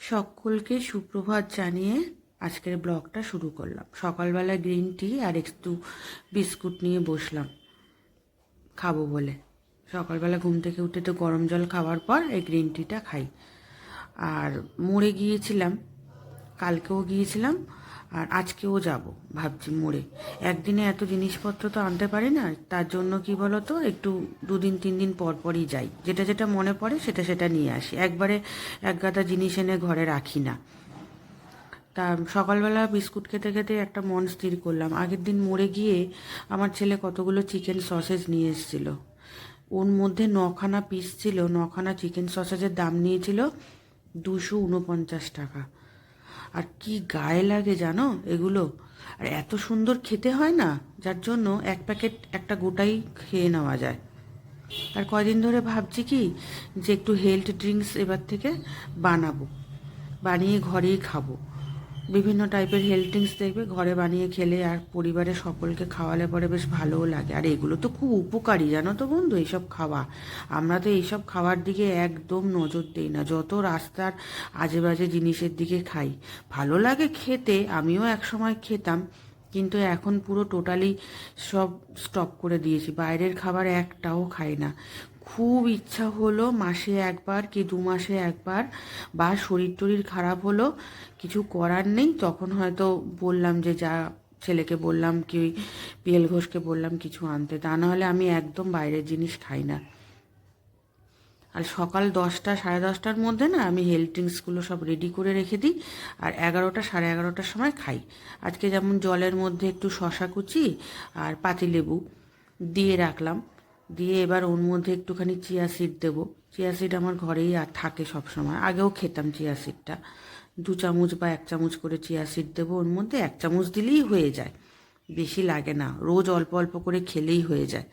সকলকে সুপ্রভাত জানিয়ে আজকের ব্লগটা শুরু করলাম। সকালবেলা গ্রিন টি আর একটু বিস্কুট নিয়ে বসলাম। খাব বলে। সকালবেলা ঘুম থেকে উঠে তো গরম জল খাওয়ার পর এই গ্রিন টিটা খাই। আর মরে গিয়েছিলাম। কালকেও গিয়েছিলাম, আর আজকেও যাব, ভাবছি মোড়ে। একদিনে এত জিনিসপত্র তো আনতে পারি না, তার জন্য কি বলতো, একটু দুদিন তিন দিন পর পরই যাই। যেটা যেটা মনে পড়ে, সেটা সেটা নিয়ে আসি। একবারে এক গাদা জিনিস এনে ঘরে রাখি না। তা সকালবেলা বিস্কুট খেতে খেতে একটা মন স্থির করলাম। আগের দিন মরে গিয়ে আমার ছেলে কতগুলো চিকেন সসেজ নিয়ে এসেছিল। ওর মধ্যে নখানা পিস ছিল, নখানা চিকেন সসেজের দাম নিয়েছিল দুশো উনপঞ্চাশ টাকা। আর কি গায়ে লাগে জানো এগুলো? আর এত সুন্দর খেতে হয় না, যার জন্য এক প্যাকেট একটা গোটাই খেয়ে নেওয়া যায়। আর কয়দিন ধরে ভাবছি কি যে একটু হেলথ ড্রিঙ্কস এবার থেকে বানাবো। বানিয়ে ঘরেই খাব। বিভিন্ন টাইপের হেলথ ড্রিঙ্কস দেখবে, ঘরে বানিয়ে খেলে আর পরিবারের সকলকে খাওয়ালে পরে বেশ ভালোও লাগে। আর এগুলো তো খুব উপকারী, জানো তো বন্ধু, এইসব খাওয়া। আমরা তো এইসব খাওয়ার দিকে একদম নজর দিই না। যত রাস্তার আজে বাজে জিনিসের দিকে খাই, ভালো লাগে খেতে, আমিও একসময় খেতাম, কিন্তু এখন পুরো টোটালি সব স্টপ করে দিয়েছি। বাইরের খাবার একটাও খাই না। খুব ইচ্ছা হলো মাসে একবার কি দু মাসে একবার, বা শরীর টরীর খারাপ হলো, কিছু করার নেই, তখন হয়তো বললাম যে যা ছেলেকে বললাম কি পিএল ঘোষকে বললাম কিছু আনতে, তা নাহলে আমি একদম বাইরের জিনিস খাই না। আর সকাল দশটা সাড়ে দশটার মধ্যে না আমি হেলথ ড্রিঙ্কসগুলো সব রেডি করে রেখে দিই, আর এগারোটা সাড়ে এগারোটার সময় খাই। আজকে যেমন জলের মধ্যে একটু শশা কুচি আর পাতিলেবু দিয়ে রাখলাম। দিয়ে এবার ওর মধ্যে একটুখানি চিয়া সিড দেবো। চিয়া সিড আমার ঘরেই আর থাকে সব সময় আগেও খেতাম চিয়া সিডটা দু চামচ বা এক চামচ করে চিয়া সিড দেবো ওর মধ্যে। এক চামচ দিলেই হয়ে যায়। বেশি লাগে না। রোজ অল্প অল্প করে খেলেই হয়ে যায়।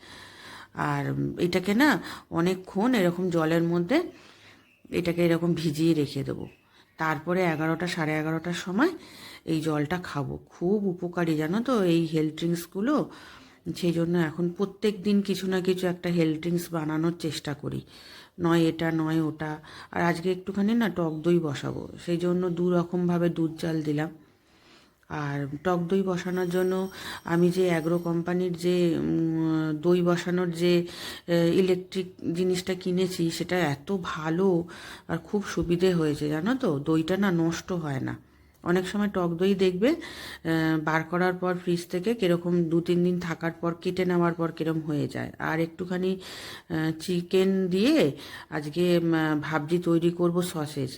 আর এটাকে না অনেকক্ষণ এরকম জলের মধ্যে এটাকে এরকম ভিজিয়ে রেখে দেবো। তারপরে এগারোটা সাড়ে এগারোটার সময় এই জলটা খাব। খুব উপকারী জানো তো এই হেলথ ড্রিঙ্কসগুলো সেই জন্য এখন প্রত্যেক দিন কিছু না কিছু একটা হেলথ ড্রিঙ্কস বানানোর চেষ্টা করি। নয় এটা, নয় ওটা। আর আজকে একটুখানি না টক দই বসাবো। সেই জন্য দু রকমভাবে দুধ চাল দিলাম। আর টক দই বসানোর জন্য আমি যে অ্যাগ্রো কোম্পানির যে দই বসানোর যে ইলেকট্রিক জিনিসটা কিনেছি, সেটা এত ভালো আর খুব সুবিধে হয়েছে, জানো তো? দইটা না নষ্ট হয় না। অনেক সময় টক দই দেখবে বার করার পর ফ্রিজ থেকে কীরকম দু তিন দিন থাকার পর, কেটে নেওয়ার পর কিরম হয়ে যায়। আর একটুখানি চিকেন দিয়ে আজকে ভাবজি তৈরি করব সসেজ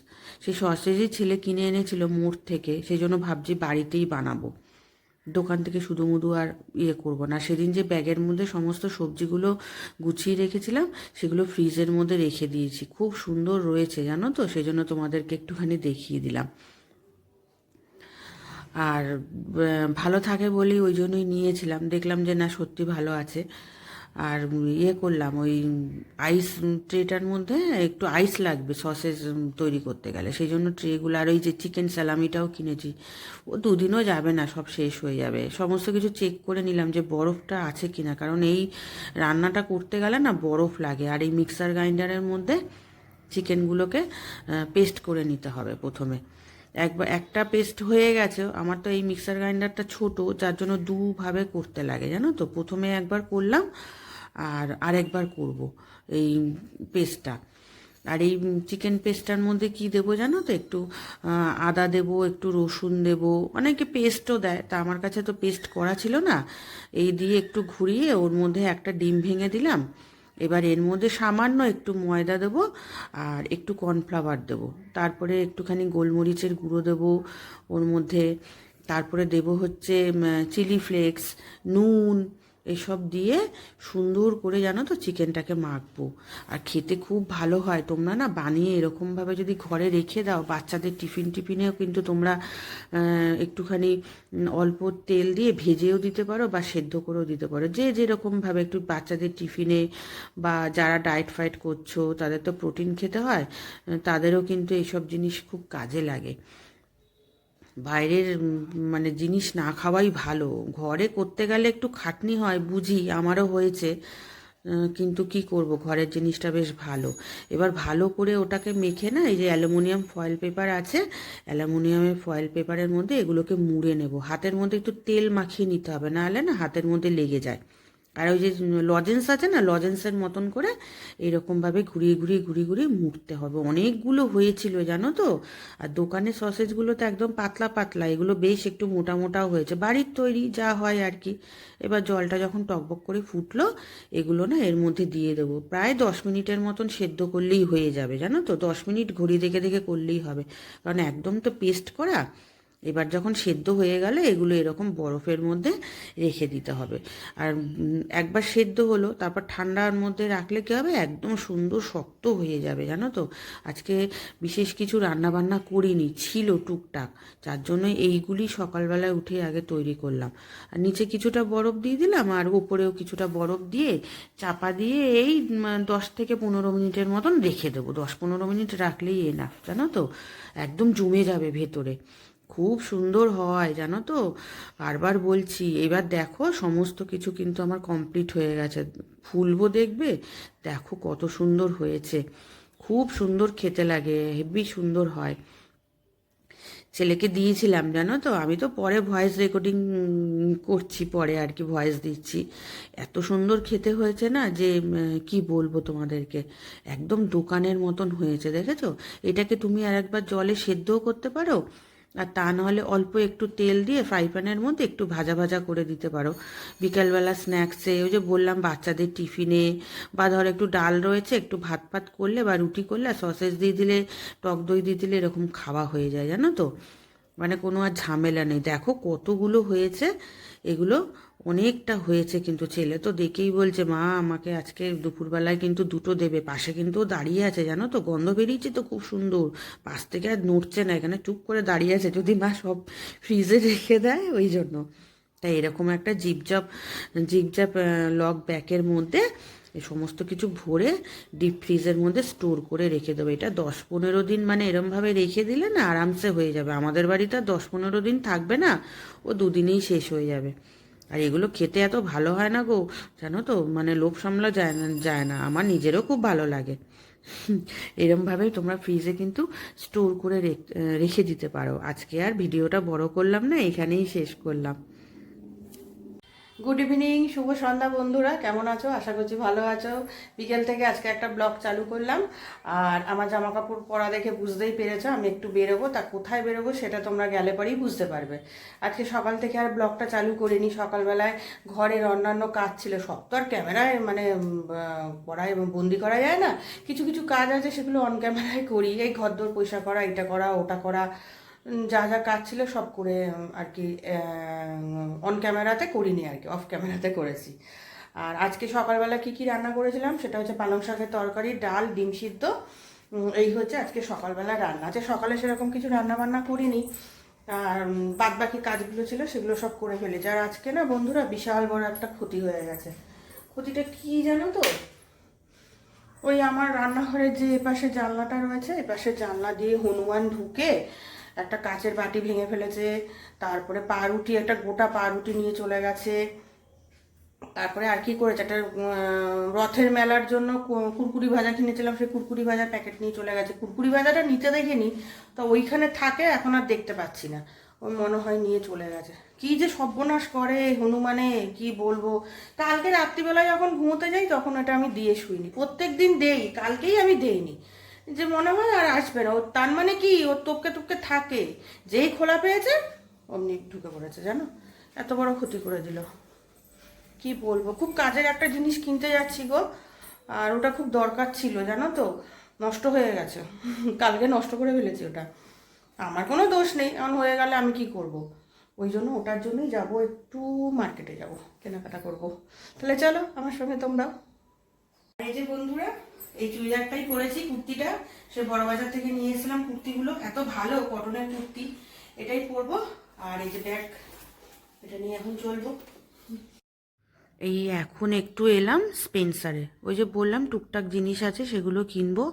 সেই সসেজই ছেলে কিনে এনেছিল মোড় থেকে, সেই জন্য ভাবজি বাড়িতেই বানাবো। দোকান থেকে শুধু মুধু আর ইয়ে করব না। সেদিন যে ব্যাগের মধ্যে সমস্ত সবজিগুলো গুছিয়ে রেখেছিলাম, সেগুলো ফ্রিজের মধ্যে রেখে দিয়েছি। খুব সুন্দর রয়েছে, জানো তো? সেই জন্য তোমাদেরকে একটুখানি দেখিয়ে দিলাম। আর ভালো থাকে বলেই ওই জন্যই নিয়েছিলাম। দেখলাম যে না, সত্যি ভালো আছে। আর ইয়ে করলাম, ওই আইস ট্রেটার মধ্যে একটু আইস লাগবে সসেস তৈরি করতে গেলে। সেই জন্য ট্রেগুলো আর ওই যে চিকেন স্যালামিটাও কিনেছি। ও দুদিনও যাবে না, সব শেষ হয়ে যাবে। সমস্ত কিছু চেক করে নিলাম যে বরফটা আছে কিনা। কারণ এই রান্নাটা করতে গেলে না বরফ লাগে। আর এই মিক্সার গ্রাইন্ডারের মধ্যে চিকেনগুলোকে পেস্ট করে নিতে হবে প্রথমে। একবার একটা পেস্ট হয়ে গেছে, আমার তো এই মিক্সার গ্রাইন্ডারটা ছোট, যার জন্য দুভাবে করতে লাগে, জানো তো? প্রথমে একবার করলাম, আর আরেকবার করব এই পেস্টটা আর এই চিকেন পেস্টটার মধ্যে কি দেবো জানো তো? একটু আদা দেবো, একটু রসুন দেবো, অনেকে পেস্টও দেয়, তা আমার কাছে তো পেস্ট করা ছিল না। এই দিয়ে একটু ঘুরিয়ে ওর মধ্যে একটা ডিম ভেঙে দিলাম এবার এর মধ্যে সামান্য একটু ময়দা দেবো আর একটু কর্নফ্লাওয়ার দেবো। তারপরে একটুখানি গোলমরিচের গুঁড়ো দেবো। ওর মধ্যে তারপরে দেব হচ্ছে চিলি ফ্লেক্স, নুন এসব দিয়ে সুন্দর করে জানো তো চিকেনটাকে মাখবো। আর খেতে খুব ভালো হয়। তোমরা না বানিয়ে এরকমভাবে যদি ঘরে রেখে দাও, বাচ্চাদের টিফিন টিফিনেও কিন্তু তোমরা একটুখানি অল্প তেল দিয়ে ভেজেও দিতে পারো বা সেদ্ধ করেও দিতে পারো। যে যেরকমভাবে একটু বাচ্চাদের টিফিনে বা যারা ডায়েট ফাইট করছ, তাদের তো প্রোটিন খেতে হয়, তাদেরও কিন্তু এইসব জিনিস খুব কাজে লাগে। বাইরের মানে জিনিস না খাওয়াই ভালো। ঘরে করতে গেলে একটু খাটনি হয়, বুঝি, আমারও হয়েছে। কিন্তু কি করব, ঘরের জিনিসটা বেশ ভালো। এবার ভালো করে ওটাকে মেখে না, এই যে অ্যালুমিনিয়াম ফয়েল পেপার আছে, অ্যালুমিনিয়ামের ফয়েল পেপারের মধ্যে এগুলোকে মুড়ে নেব। হাতের মধ্যে একটু তেল মাখিয়ে নিতে হবে, নাহলে না হাতের মধ্যে লেগে যায়। আর ওই যে লজেন্স আছে না লজেন্সের মতন করে এইরকমভাবে ঘুরিয়ে ঘুরিয়ে ঘুরিয়ে ঘুরিয়ে মুড়তে হবে। অনেকগুলো হয়েছিল, জানো তো? আর দোকানের সসেজগুলো তো একদম পাতলা পাতলা, এগুলো বেশ একটু মোটা মোটাও হয়েছে। বাড়ির তৈরি যা হয় আর কি। এবার জলটা যখন টকবক করে ফুটলো, এগুলো না এর মধ্যে দিয়ে দেবো। প্রায় দশ মিনিটের মতন সেদ্ধ করলেই হয়ে যাবে, জানো তো? দশ মিনিট ঘড়ি দেখে দেখে করলেই হবে। কারণ একদম তো পেস্ট করা এবার যখন সেদ্ধ হয়ে গেলে এগুলো এরকম বরফের মধ্যে রেখে দিতে হবে। আর একবার সেদ্ধ হলো, তারপর ঠান্ডার মধ্যে রাখলে কী হবে? একদম সুন্দর শক্ত হয়ে যাবে, জানো তো? আজকে বিশেষ কিছু রান্না বান্না করিনি, ছিল টুকটাক। যার জন্য এইগুলি সকালবেলায় উঠে আগে তৈরি করলাম। আর নিচে কিছুটা বরফ দিয়ে দিলাম, আর উপরেও কিছুটা বরফ দিয়ে চাপা দিয়ে এই দশ থেকে পনেরো মিনিটের মতন রেখে দেবো। দশ পনেরো মিনিট রাখলেই এনা জানো তো? একদম জমে যাবে ভেতরে। খুব সুন্দর হয়, জানো তো? বারবার বলছি, এবার দেখো, সমস্ত কিছু কিন্তু আমার কমপ্লিট হয়ে গেছে। ফুলবো দেখবে? দেখো কত সুন্দর হয়েছে। খুব সুন্দর খেতে লাগে হেভি সুন্দর হয়। ছেলেকে দিয়েছিলাম, জানো তো? আমি তো পরে ভয়েস রেকর্ডিং করছি পরে আর কি ভয়েস দিচ্ছি। এত সুন্দর খেতে হয়েছে না যে কি বলব তোমাদেরকে? একদম দোকানের মতন হয়েছে, দেখেছ? এটাকে তুমি আর একবার জলে সেদ্ধও করতে পারো। আর তা নাহলে অল্প একটু তেল দিয়ে ফ্রাই প্যানের মধ্যে একটু ভাজা ভাজা করে দিতে পারো। বিকালবেলা স্ন্যাক্সে ওই যে বললাম বাচ্চাদের টিফিনে বা ধর একটু ডাল রয়েছে, একটু ভাত ফাত করলে বা রুটি করলে সসেজ দিয়ে দিলে, টক দই দিয়ে দিলে এরকম খাওয়া হয়ে যায়, জানো তো? মানে কোনো আর ঝামেলা নেই। দেখো কতগুলো হয়েছে, এগুলো অনেকটা হয়েছে কিন্তু ছেলে তো দেখেই বলছে, মা, আমাকে আজকে দুপুরবেলায় কিন্তু দুটো দেবে, পাশে কিন্তু দাঁড়িয়ে আছে জানো তো, গন্ধ বেরিয়েছে তো খুব সুন্দর, পাশ থেকে আর নড়ছে না, এখানে চুপ করে দাঁড়িয়ে আছে, যদি মা সব ফ্রিজে রেখে দেয় ওই জন্য। তাই এরকম একটা জিপজাপ জিপজাপ লক ব্যাকের মধ্যে সমস্ত কিছু ভরে ডিপ ফ্রিজের মধ্যে স্টোর করে রেখে দেবো। এটা দশ পনেরো দিন মানে এরমভাবে রেখে দিলে না আরামসে হয়ে যাবে। আমাদের বাড়িতে আর দশ পনেরো দিন থাকবে না, ও দুদিনেই শেষ হয়ে যাবে। আর এগুলো খেতে এত ভালো হয় না গো, জানো তো মানে লোভ সামলা যায় না যায় না। আমার নিজেরও খুব ভালো লাগে। এরমভাবেই তোমরা ফ্রিজে কিন্তু স্টোর করে রেখে দিতে পারো। আজকে আর ভিডিওটা বড় করলাম না, এখানেই শেষ করলাম। গুড ইভিনিং শুভ সন্ধ্যা বন্ধুরা, কেমন আছো? আশা করছি ভালো আছো। বিকেল থেকে আজকে একটা ব্লগ চালু করলাম। আর আমার জামা কাপড় পরা দেখে বুঝতেই পেরেছ, আমি একটু বেরোবো। তা কোথায় বেরোবো সেটা তোমরা গেলে পরেই বুঝতে পারবে। আজকে সকাল থেকে আর ব্লগটা চালু করিনি। সকালবেলায় ঘরের অন্যান্য কাজ ছিল, সব তো আর ক্যামেরায় মানে করা এবং বন্দি করা যায় না। কিছু কিছু কাজ আছে সেগুলো অন ক্যামেরায় করি। এই ঘরদোর পয়সা করা এটা করা, ওটা করা। যা যা কাজ ছিল সব করে আর কি অন ক্যামেরাতে করিনি আর কি অফ ক্যামেরাতে করেছি। আর আজকে সকালবেলা কি কি রান্না করেছিলাম সেটা হচ্ছে পালং শাকের তরকারি, ডাল, ডিম সিদ্ধ এই হচ্ছে আজকে সকালবেলা রান্না। আজকে সকালে সেরকম কিছু রান্না বান্না করিনি। আর বাদ বাকি কাজগুলো ছিল সেগুলো সব করে ফেলেছি। আর আজকে না বন্ধুরা বিশাল বড় একটা ক্ষতি হয়ে গেছে। ক্ষতিটা কি জানো তো? ওই আমার রান্নাঘরের যে এপাশে জানলাটা রয়েছে, এপাশে জানলা দিয়ে হনুমান ঢুকে একটা কাচের বাটি ভেঙে ফেলেছে, তারপরে পাউরুটি, একটা গোটা পাউরুটি নিয়ে চলে গেছে। তারপরে আর কি করেছে? একটা রথের মেলার জন্য কুরকুরি ভাজা কিনেছিলাম, সেই কুরকুরি ভাজার প্যাকেট নিয়ে চলে গেছে। কুরকুরি ভাজাটা নিতে দেখিনি, তো ওইখানে থাকে, এখন আর দেখতে পাচ্ছি না। ওই মনে হয় নিয়ে চলে গেছে। কি যে সর্বনাশ করে হনুমানে, কি বলব? কালকে রাত্রিবেলায় যখন ঘুমোতে যাই, তখন এটা আমি দিয়ে শুইনি। প্রত্যেক দিন দেই, কালকেই আমি দেইনি। যে মনে হয় আর আসবে না। ওর তার মানে কি? ওর তোপকে টপকে থাকে। যেই খোলা পেয়েছে, অমনি ঢুকে পড়েছে, জানো? এত বড় ক্ষতি করে দিল। কি বলব? খুব কাজের একটা জিনিস কিনতে যাচ্ছি গো। আর ওটা খুব দরকার ছিল, জানো তো? নষ্ট হয়ে গেছে। কালকে নষ্ট করে ফেলেছি ওটা। আমার কোনো দোষ নেই। এখন হয়ে গেলে আমি কি করব? ওই জন্য ওটার জন্যই যাব, একটু মার্কেটে যাব, কেনাকাটা করব। তাহলে চলো, আমার সঙ্গে তোমরাও। এই যে বন্ধুরা এই চুড়িদারটাই পরেছি কুর্তিটা। সে বড় বাজার থেকে নিয়ে এসেছিলাম কুর্তিগুলো। এত ভালো কটনের কুর্তি। এটাই পরবো। আর এই যে ব্যাগ, এটা নিয়ে এখন চলবো। এই এখন একটু এলাম স্পেন্সারে। ওই যে বললাম, টুকটাক জিনিস আছে, সেগুলো কিনবো।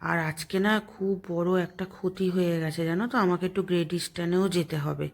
আর আজকে না খুব বড় একটা ক্ষতি হয়ে গেছে, জানো তো? আমাকে একটু গ্রেট ইস্টার্নেও যেতে হবে।